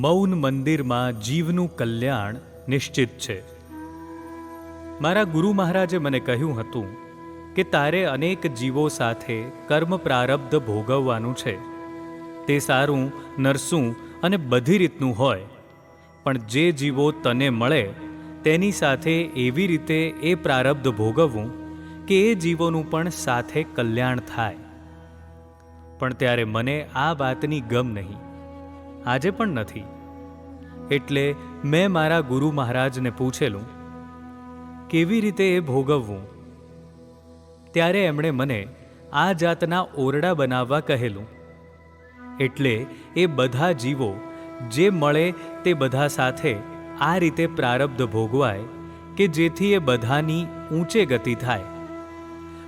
મૌન મંદિરમાં જીવનું કલ્યાણ નિશ્ચિત છે. મારા ગુરુ મહારાજે મને કહ્યું હતું કે તારે અનેક જીવો સાથે કર્મ પ્રારબ્ધ ભોગવવાનું છે. તે સારું, નરસું અને બધી રીતનું હોય, પણ જે જીવો તને મળે, તેની સાથે એવી રીતે એ પ્રારબ્ધ ભોગવવું કે એ જીવોનું પણ સાથે કલ્યાણ થાય. પણ ત્યારે મને આ વાતની ગમ નહીં. આજે પણ નથી. એટલે મેં મારા ગુરુ મહારાજને પૂછેલું, કેવી રીતે એ ભોગવવું? ત્યારે એમણે મને આ જાતના ઓરડા બનાવવા કહેલું. એટલે એ બધા જીવો જે મળે તે બધા સાથે આ રીતે પ્રારબ્ધ ભોગવાય કે જેથી એ બધાની ઊંચે ગતિ થાય.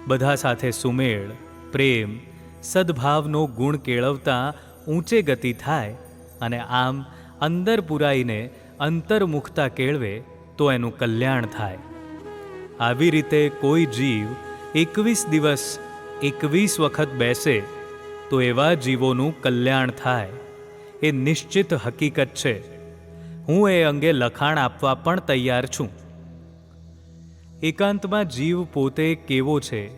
બધા સાથે સુમેળ, પ્રેમ, સદ્ભાવનો ગુણ કેળવતા ઊંચે ગતિ થાય અને આમ અંદર પુરાઈને અંતર્મુખતા કેળવે તો એનું કલ્યાણ થાય. આવી રીતે કોઈ જીવ એકવીસ દિવસ એકવીસ વખત બેસે તો એવા જીવોનું કલ્યાણ થાય. એ નિશ્ચિત હકીકત છે. હું એ અંગે લખાણ આપવા પણ તૈયાર છું. એકાંતમાં જીવ પોતે કેવો છે?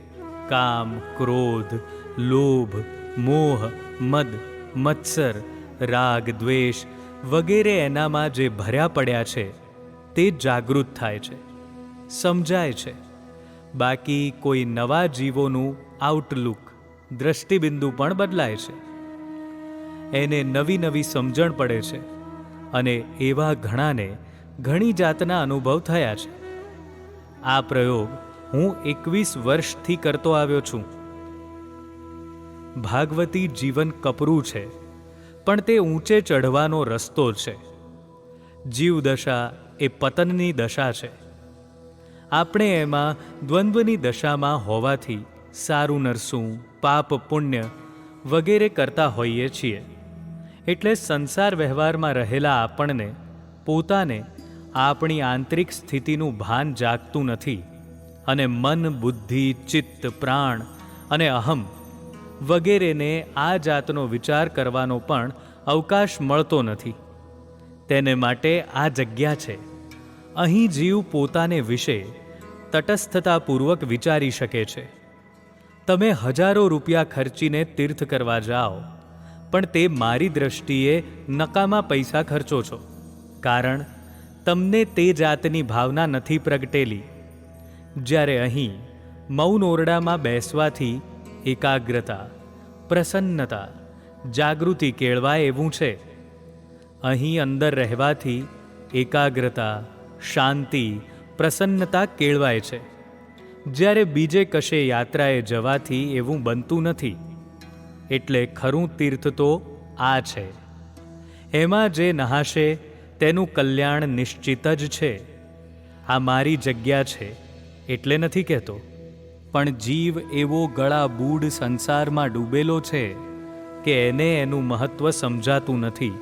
કામ, ક્રોધ, લોભ, મોહ, મદ, મત્સર રાગ, દ્વેષ વગેરે એનામાં જે ભર્યા પડ્યા છે, તે જાગૃત થાય છે, સમજાય છે. બાકી કોઈ નવા જીવોનું આઉટલુક દ્રષ્ટિબિંદુ પણ બદલાય છે. એને નવી નવી સમજણ પડે છે અને એવા ઘણાને ઘણી જાતના અનુભવ થયા છે. આ પ્રયોગ હું એકવીસ વર્ષથી કરતો આવ્યો છું. ભાગવતી જીવન કપરું છે. પણ તે ઊંચે ચઢવાનો રસ્તો છે. જીવદશા એ પતનની દશા છે. આપણે એમાં દ્વંદ્વની દશામાં હોવાથી સારું નરસું, પાપ પુણ્ય વગેરે કરતા હોઈએ છીએ. એટલે સંસાર વ્યવહારમાં રહેલા આપણને, પોતાને આપણી આંતરિક સ્થિતિનું ભાન જાગતું નથી અને મન, બુદ્ધિ, ચિત્ત, પ્રાણ અને અહમ વગેરેને આ જાતનો વિચાર કરવાનો પણ અવકાશ મળતો નથી. તેને માટે આ જગ્યા છે. અહીં જીવ પોતાને વિશે તટસ્થતાપૂર્વક વિચારી શકે છે. તમે હજારો રૂપિયા ખર્ચીને તીર્થ કરવા જાઓ, પણ તે મારી દ્રષ્ટિએ નકામા પૈસા ખર્ચો છો. કારણ, તમને તે જાતની ભાવના નથી પ્રગટેલી. જ્યારે અહીં મૌન ઓરડામાં બેસવાથી એકાગ્રતા, પ્રસન્નતા, જાગૃતિ કેળવાય એવું છે. અહીં અંદર રહેવાથી એકાગ્રતા, શાંતિ, પ્રસન્નતા કેળવાય છે. જ્યારે બીજે કશે યાત્રાએ જવાથી એવું બનતું નથી, એટલે ખરું તીર્થ તો આ છે. એમાં જે નહાશે તેનું કલ્યાણ નિશ્ચિત જ છે. આ મારી જગ્યા છે, એટલે નથી કહેતો. પણ જીવ એવો ગળા બૂઢ સંસારમાં ડૂબેલો છે કે એને એનું મહત્વ સમજાતું નથી.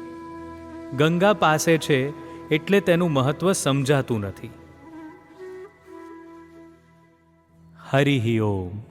ગંગા પાસે છે એટલે તેનું મહત્વ સમજાતું નથી. હરિ ઓમ.